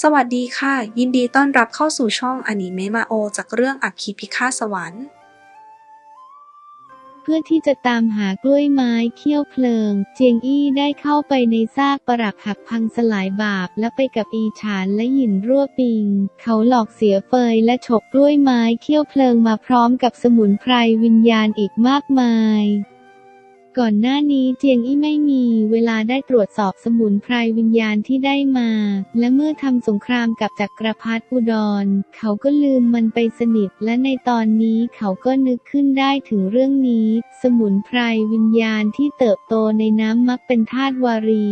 สวัสดีค่ะ ยินดีต้อนรับเข้าสู่ช่องอนิเมะมาโอ จากเรื่องอัคคีพิฆาตสวรรค์ เพื่อที่จะตามหากล้วยไม้เขี้ยวเพลิง เจียงอี้ได้เข้าไปในซากปรักหักพังสลายบาป และไปกับอีฉานและหยินรั่วปิง เขาหลอกเสียเฟยและฉกกล้วยไม้เขี้ยวเพลิงมาพร้อมกับสมุนไพรวิญญาณอีกมากมาย ก่อนหน้านี้เจียงอี้ไม่มีเวลาได้ตรวจสอบสมุนไพรวิญญาณที่ได้มา และเมื่อทำสงครามกับจักรพรรดิอุดร เขาก็ลืมมันไปสนิท และในตอนนี้เขาก็นึกขึ้นได้ถึงเรื่องนี้ สมุนไพรวิญญาณที่เติบโตในน้ำมักเป็นธาตุวารี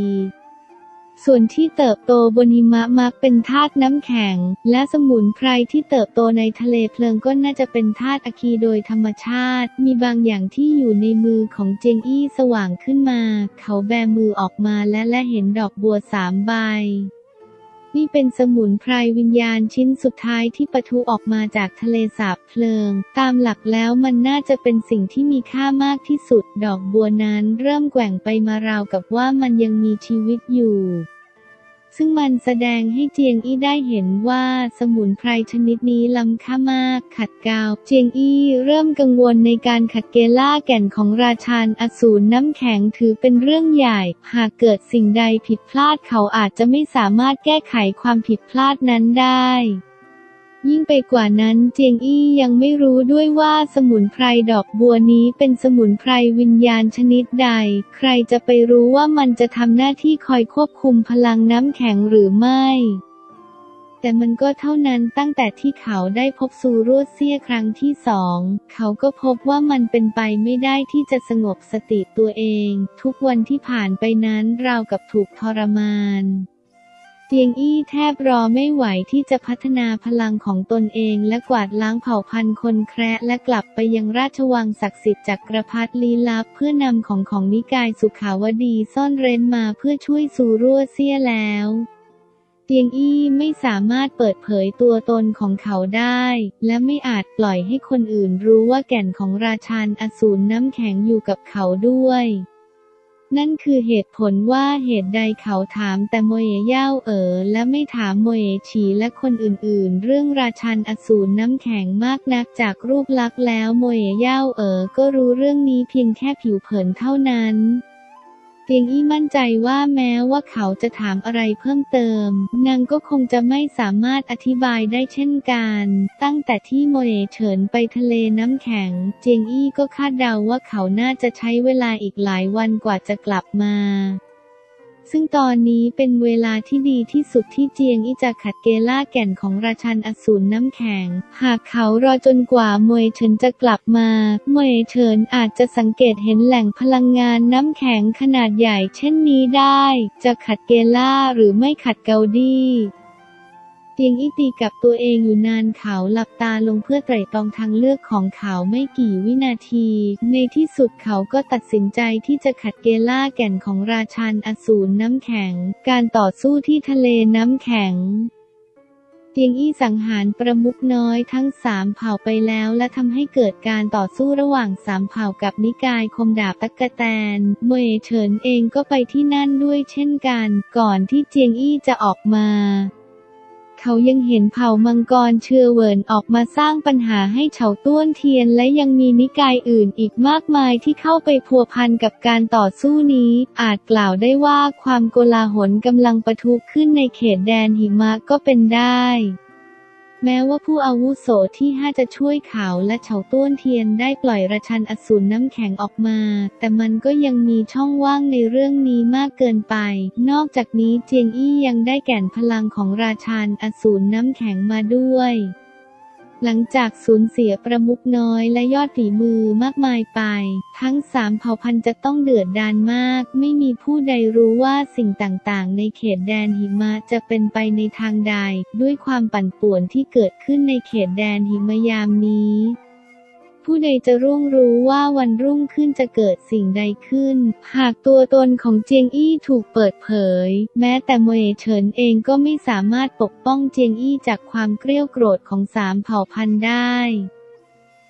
ส่วนที่เติบโตบนหิมะมักเป็นธาตุน้ำแข็ง และสมุนไพรที่เติบโตในทะเลเพลิงก็น่าจะเป็นธาตุอะคีโดยธรรมชาติ มีบางอย่างที่อยู่ในมือของเจงอี้สว่างขึ้นมา เขาแบมือออกมาและและเห็นดอกบัวสามใบ นี่เป็นสมุนไพรวิญญาณชิ้นสุดท้ายที่ปะทุออกมาจากทะเลสาบเพลิง ตามหลักแล้วมันน่าจะเป็นสิ่งที่มีค่ามากที่สุด ดอกบัวนั้นเริ่มแกว่งไปมาราวกับว่ามันยังมีชีวิตอยู่ ซึ่งมันแสดงให้เจียงอี้ได้เห็นว่าสมุนไพรชนิดนี้ล้ำค่ามาก ขัดเกลาเจียงอี้เริ่มกังวลในการขัดเกล่าแก่นของราชานอสูรน้ำแข็งถือเป็นเรื่องใหญ่ หากเกิดสิ่งใดผิดพลาดเขาอาจจะไม่สามารถแก้ไขความผิดพลาดนั้นได้ ยิ่งไปกว่านั้นเจียงอี้ยังไม่รู้ด้วยว่าสมุนไพรดอกบัวนี้เป็นสมุนไพรวิญญาณชนิดใด ใครจะไปรู้ว่ามันจะทำหน้าที่คอยควบคุมพลังน้ำแข็งหรือไม่ แต่มันก็เท่านั้นตั้งแต่ที่เขาได้พบซูรั่วเซียครั้งที่สอง เขาก็พบว่ามันเป็นไปไม่ได้ที่จะสงบสติตัวเอง ทุกวันที่ผ่านไปนั้นราวกับถูกทรมาน เตียงอี้แทบรอไม่ไหวที่จะพัฒนาพลังของตนเองและกวาดล้างเผ่าพันธุ์คนแคระและกลับไปยังราชวังศักดิ์สิทธิ์จักรพรรดิลี้ลับเพื่อนำของของนิกายสุขาวดีซ่อนเร้นมาเพื่อช่วยซูรั่วเซียแล้วเตียงอี้ไม่สามารถเปิดเผยตัวตนของเขาได้ และไม่อาจปล่อยให้คนอื่นรู้ว่าแก่นของราชานอสูรน้ำแข็งอยู่กับเขาด้วย นั่นคือเหตุผลว่าเหตุใดเขาถามแต่โมเอเย่าเอ๋อและไม่ถามโมเอฉีและคนอื่นๆ เรื่องราชันอสูรน้ำแข็งมากนักจากรูปลักษณ์แล้วโมเอเย่าเอ๋อก็รู้เรื่องนี้เพียงแค่ผิวเผินเท่านั้น เตียงอี้มั่นใจว่าแม้ว่าเขาจะถามอะไรเพิ่มเติม นางก็คงจะไม่สามารถอธิบายได้เช่นกัน ตั้งแต่ที่โมเอเฉินไปทะเลน้ำแข็ง เจียงอี้ก็คาดเดาว่าเขาน่าจะใช้เวลาอีกหลายวันกว่าจะกลับมา ซึ่งตอนนี้เป็นเวลาที่ดีที่สุดที่เจียงอิจะขัดเกล่าแก่นของราชันอสูรน้ำแข็ง หากเขารอจนกว่ามวยเฉินจะกลับมามวยเฉินอาจจะสังเกตเห็นแหล่งพลังงานน้ำแข็งขนาดใหญ่เช่นนี้ได้ จะขัดเกล่าหรือไม่ขัดเกาดี้ เตียงอิตีกับตัวเองอยู่นานเขาหลับตาลงเพื่อไตร่ตรองทางเลือกของเขาไม่กี่วินาที ในที่สุดเขาก็ตัดสินใจที่จะขัดเกล่าแก่นของราชันอสูรน้ำแข็ง การต่อสู้ที่ทะเลน้ำแข็งเตียงอี้สังหารประมุขน้อยทั้งสามเผ่าไปแล้วและทำให้เกิดการต่อสู้ระหว่างสามเผ่ากับนิกายคมดาบตักกะแตน เมยเฉินเองก็ไปที่นั่นด้วยเช่นกัน ก่อนที่เจียงอี้จะออกมา เขายังเห็นเผ่ามังกรเชือเวินออกมาสร้างปัญหาให้เฉาต้วนเทียนและยังมีนิกายอื่นอีกมากมายที่เข้าไปพัวพันกับการต่อสู้นี้ อาจกล่าวได้ว่าความโกลาหลกำลังปะทุขึ้นในเขตแดนหิมะก็เป็นได้ แม้ว่าผู้อาวุโสที่ห้าจะช่วยเขาและเฉาต้วนเทียนได้ปล่อยราชันอสูรน้ำแข็งออกมา แต่มันก็ยังมีช่องว่างในเรื่องนี้มากเกินไป นอกจากนี้เจียงอี้ยังได้แก่นพลังของราชันอสูรน้ำแข็งมาด้วย หลังจากสูญเสียประมุกน้อยและยอดฝีมือมากมายไป ทั้งสามเผ่าพันธุ์จะต้องเดือดดานมาก ไม่มีผู้ใดรู้ว่าสิ่งต่างๆ ในเขตแดนหิมะจะเป็นไปในทางใด ด้วยความปั่นป่วนที่เกิดขึ้นในเขตแดนหิมะยามนี้ ผู้ใดจะร่วงรู้ว่าวันรุ่งขึ้นจะเกิดสิ่งใดขึ้น หากตัวตนของเจียงอี้ถูกเปิดเผย แม้แต่เมยเฉินเองก็ไม่สามารถปกป้องเจียงอี้จากความเกรี้ยวโกรธของสามเผ่าพันธุ์ได้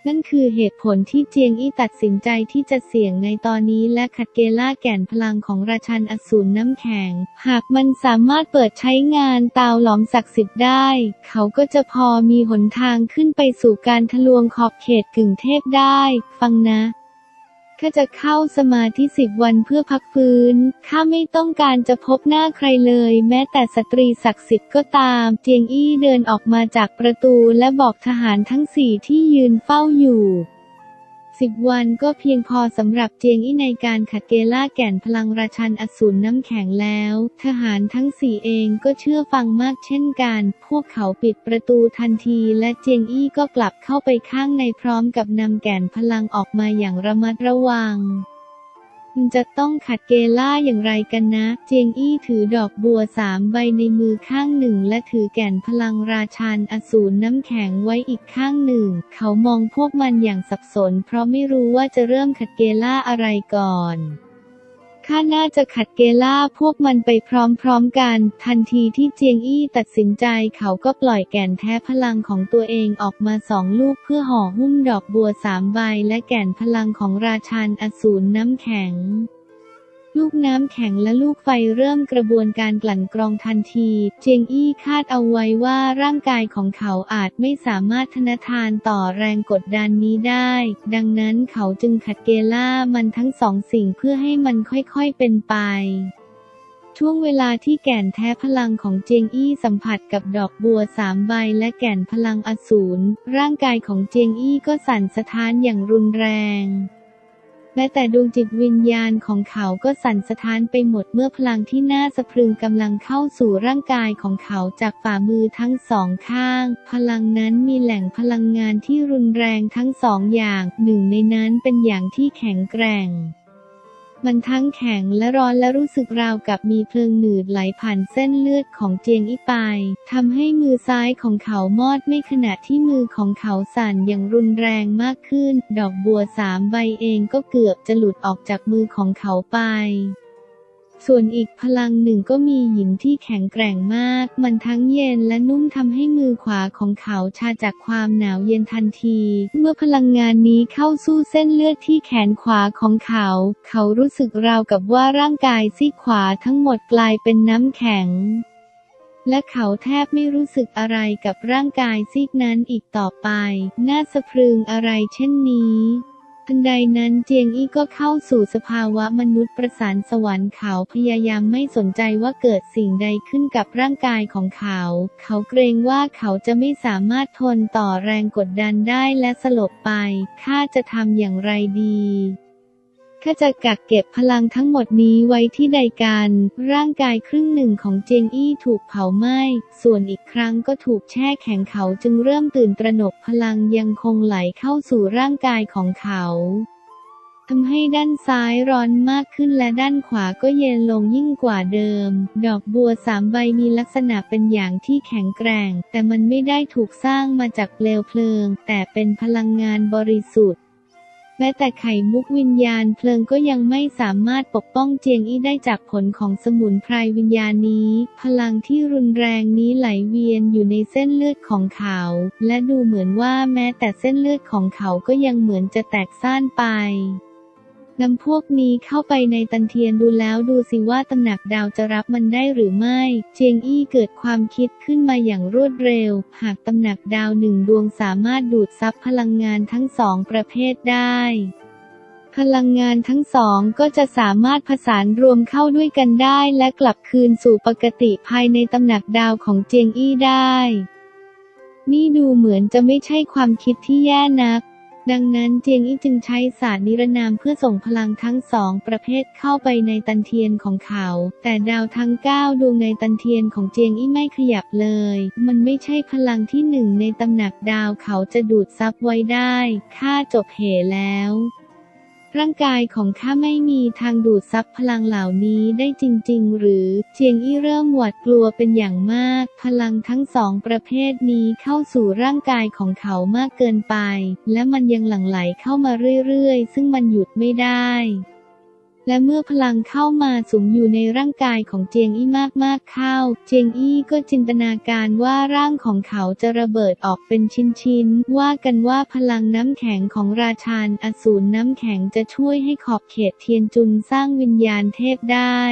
นั่นคือเหตุผลที่เจียงอี้ตัดสินใจที่จะเสี่ยงในตอนนี้และขัดเกล่าแก่นพลังของราชันอสูรน้ำแข็ง หากมันสามารถเปิดใช้งานตาวหลอมศักดิ์สิทธิ์ได้ เขาก็จะพอมีหนทางขึ้นไปสู่การทะลวงขอบเขตกึ่งเทพได้ ฟังนะ ข้าจะเข้าสมาธิสิบวันเพื่อพักฟื้น ข้าไม่ต้องการจะพบหน้าใครเลย แม้แต่สตรีศักดิ์สิทธิ์ก็ตาม เจียงอี้เดินออกมาจากประตูและบอกทหารทั้งสี่ที่ยืนเฝ้าอยู่ สิบวันก็เพียงพอสำหรับเจียงอี้ในการขัดเกล่าแก่นพลังราชันอสูรน้ำแข็งแล้ว ทหารทั้งสี่เองก็เชื่อฟังมากเช่นกัน พวกเขาปิดประตูทันทีและเจียงอี้ก็กลับเข้าไปข้างในพร้อมกับนำแก่นพลังออกมาอย่างระมัดระวัง จะต้องขัดเกล่าอย่างไรกันนะ เจียงอี้ถือดอกบัวสามใบในมือข้างหนึ่ง และถือแก่นพลังราชานอสูรน้ำแข็งไว้อีกข้างหนึ่ง เขามองพวกมันอย่างสับสน เพราะไม่รู้ว่าจะเริ่มขัดเกล่าอะไรก่อน ข้าน่าจะขัดเกล่าพวกมันไปพร้อมๆกัน ทันทีที่เจียงอี้ตัดสินใจเขาก็ปล่อยแก่นแท้พลังของตัวเองออกมาสองลูกเพื่อห่อหุ้มดอกบัวสามใบและแก่นพลังของราชันอสูรน้ำแข็ง ลูกน้ำแข็งและลูกไฟเริ่มกระบวนการกลั่นกรองทันที เจียงอี้คาดเอาไว้ว่าร่างกายของเขาอาจไม่สามารถทนทานต่อแรงกดดันนี้ได้ ดังนั้นเขาจึงขัดเกล่ามันทั้งสองสิ่งเพื่อให้มันค่อยๆเป็นไปช่วงเวลาที่แก่นแท้พลังของเจียงอี้สัมผัสกับดอกบัวสามใบและแก่นพลังอสูรร่างกายของเจียงอี้ก็สั่นสะท้านอย่างรุนแรง แม้แต่ดวงจิตวิญญาณของเขาก็สั่นสะท้านไปหมดเมื่อพลังที่น่าสะพรึงกำลังเข้าสู่ร่างกายของเขาจากฝ่ามือทั้งสองข้าง พลังนั้นมีแหล่งพลังงานที่รุนแรงทั้งสองอย่าง หนึ่งในนั้นเป็นอย่างที่แข็งแกร่ง มันทั้งแข็งและร้อนและรู้สึกราวกับมีเพลิงหนืดไหลผ่านเส้นเลือดของเจียงอีไปทำให้มือซ้ายของเขามอดไม่ขณะที่มือของเขาสั่นอย่างรุนแรงมากขึ้น ดอกบัวสามใบเองก็เกือบจะหลุดออกจากมือของเขาไป ส่วนอีกพลังหนึ่งก็มีหยินที่แข็งแกร่งมาก มันทั้งเย็นและนุ่มทำให้มือขวาของเขาชาจากความหนาวเย็นทันที เมื่อพลังงานนี้เข้าสู้เส้นเลือดที่แขนขวาของเขา เขารู้สึกราวกับว่าร่างกายซีขวาทั้งหมดกลายเป็นน้ำแข็ง และเขาแทบไม่รู้สึกอะไรกับร่างกายซีกนั้นอีกต่อไป น่าสะพรึงอะไรเช่นนี้ ทันใดนั้นเจียงอี้ก็เข้าสู่สภาวะมนุษย์ประสานสวรรค์เขาพยายามไม่สนใจว่าเกิดสิ่งใดขึ้นกับร่างกายของเขา เขาเกรงว่าเขาจะไม่สามารถทนต่อแรงกดดันได้และสลบไป ข้าจะทำอย่างไรดี ข้าจะกักเก็บพลังทั้งหมดนี้ไว้ที่ใดกัน ร่างกายครึ่งหนึ่งของเจงอี้ถูกเผาไหม้ ส่วนอีกครั้งก็ถูกแช่แข็งเขาจึงเริ่มตื่นตระหนกพลังยังคงไหลเข้าสู่ร่างกายของเขาทำให้ด้านซ้ายร้อนมากขึ้นและด้านขวาก็เย็นลงยิ่งกว่าเดิม ดอกบัวสามใบมีลักษณะเป็นอย่างที่แข็งแกร่ง แต่มันไม่ได้ถูกสร้างมาจากเปลวเพลิง แต่เป็นพลังงานบริสุทธิ์ แม้แต่ไข่มุกวิญญาณเพลิงก็ยังไม่สามารถปกป้องเจียงอี้ได้จากผลของสมุนไพรวิญญาณนี้ พลังที่รุนแรงนี้ไหลเวียนอยู่ในเส้นเลือดของเขา และดูเหมือนว่าแม้แต่เส้นเลือดของเขาก็ยังเหมือนจะแตกซ่านไป นำพวกนี้เข้าไปในตันเทียนดูแล้วดูสิว่าตำหนักดาวจะรับมันได้หรือไม่ เจียงอี้เกิดความคิดขึ้นมาอย่างรวดเร็ว หากตำหนักดาวหนึ่งดวงสามารถดูดซับพลังงานทั้งสองประเภทได้พลังงานทั้งสองก็จะสามารถผสานรวมเข้าด้วยกันได้และกลับคืนสู่ปกติภายในตำหนักดาวของเจียงอี้ได้ นี่ดูเหมือนจะไม่ใช่ความคิดที่แย่นัก ดังนั้นเจียงอี้จึงใช้ศาสตร์นิรนามเพื่อส่งพลังทั้งสองประเภทเข้าไปในตันเทียนของเขา แต่ดาวทั้งเก้าดวงในตันเทียนของเจียงอี้ไม่ขยับเลย มันไม่ใช่พลังที่หนึ่งในตำหนักดาวเขาจะดูดซับไว้ได้ข้าจบเหแล้ว ร่างกายของข้าไม่มีทางดูดซับพลังเหล่านี้ได้จริง ๆ หรือเจียงอี้เริ่มหวาดกลัวเป็นอย่างมาก พลังทั้งสองประเภทนี้เข้าสู่ร่างกายของเขามากเกินไป และมันยังหลั่งไหลเข้ามาเรื่อย ๆ ซึ่งมันหยุดไม่ได้ และเมื่อพลังเข้ามาสูงอยู่ในร่างกายของเจียงอี้มากๆเข้า เจียงอี้ก็จินตนาการว่าร่างของเขาจะระเบิดออกเป็นชิ้นๆ ว่ากันว่าพลังน้ำแข็งของราชานอสูรน้ำแข็งจะช่วยให้ขอบเขตเทียนจุนสร้างวิญญาณเทพได้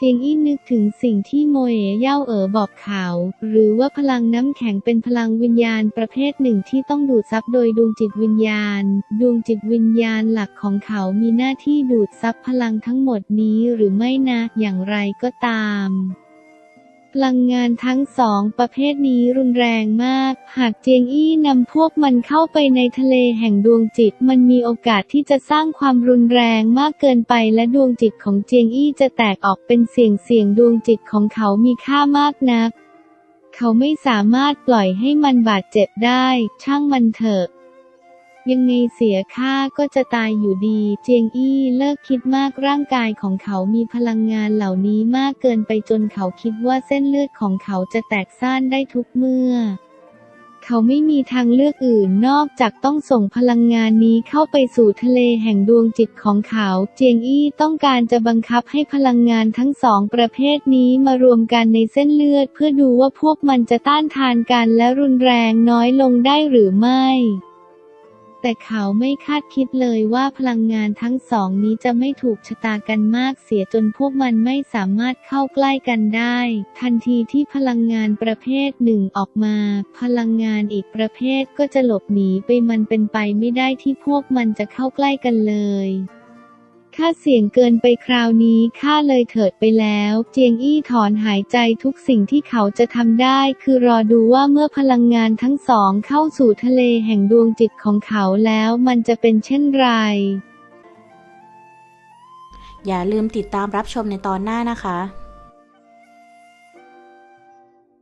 เตียงอี้นึกถึงสิ่งที่โมเอเย่าเอ๋อบอกเขา หรือว่าพลังน้ำแข็งเป็นพลังวิญญาณประเภทหนึ่งที่ต้องดูดซับโดยดวงจิตวิญญาณ ดวงจิตวิญญาณหลักของเขามีหน้าที่ดูดซับพลังทั้งหมดนี้หรือไม่นะ อย่างไรก็ตาม พลังงานทั้งสองประเภทนี้รุนแรงมาก หากเจียงอี้นำพวกมันเข้าไปในทะเลแห่งดวงจิต มันมีโอกาสที่จะสร้างความรุนแรงมากเกินไปและดวงจิตของเจียงอี้จะแตกออกเป็นเสียงเสียงดวงจิตของเขามีค่ามากนัก เขาไม่สามารถปล่อยให้มันบาดเจ็บได้ ช่างมันเถอะ ยังไงเสียค่าก็จะตายอยู่ดี เจียงอี้เลิกคิดมากร่างกายของเขามีพลังงานเหล่านี้มากเกินไปจนเขาคิดว่าเส้นเลือดของเขาจะแตกซ่านได้ทุกเมื่อ เขาไม่มีทางเลือกอื่นนอกจากต้องส่งพลังงานนี้เข้าไปสู่ทะเลแห่งดวงจิตของเขา เจียงอี้ต้องการจะบังคับให้พลังงานทั้งสองประเภทนี้มารวมกันในเส้นเลือด เพื่อดูว่าพวกมันจะต้านทานกันและรุนแรงน้อยลงได้หรือไม่ แต่เขาไม่คาดคิดเลยว่าพลังงานทั้งสองนี้จะไม่ถูกชะตากันมากเสียจนพวกมันไม่สามารถเข้าใกล้กันได้ ทันทีที่พลังงานประเภทหนึ่งออกมา พลังงานอีกประเภทก็จะหลบหนีไปมันเป็นไปไม่ได้ที่พวกมันจะเข้าใกล้กันเลย ข้าเสี่ยงเกินไปคราวนี้ข้าเลยเถิดไปแล้ว เจียงอี้ถอนหายใจทุกสิ่งที่เขาจะทำได้ คือรอดูว่าเมื่อพลังงานทั้งสองเข้าสู่ทะเลแห่งดวงจิตของเขาแล้วมันจะเป็นเช่นไร อย่าลืมติดตามรับชมในตอนหน้านะคะ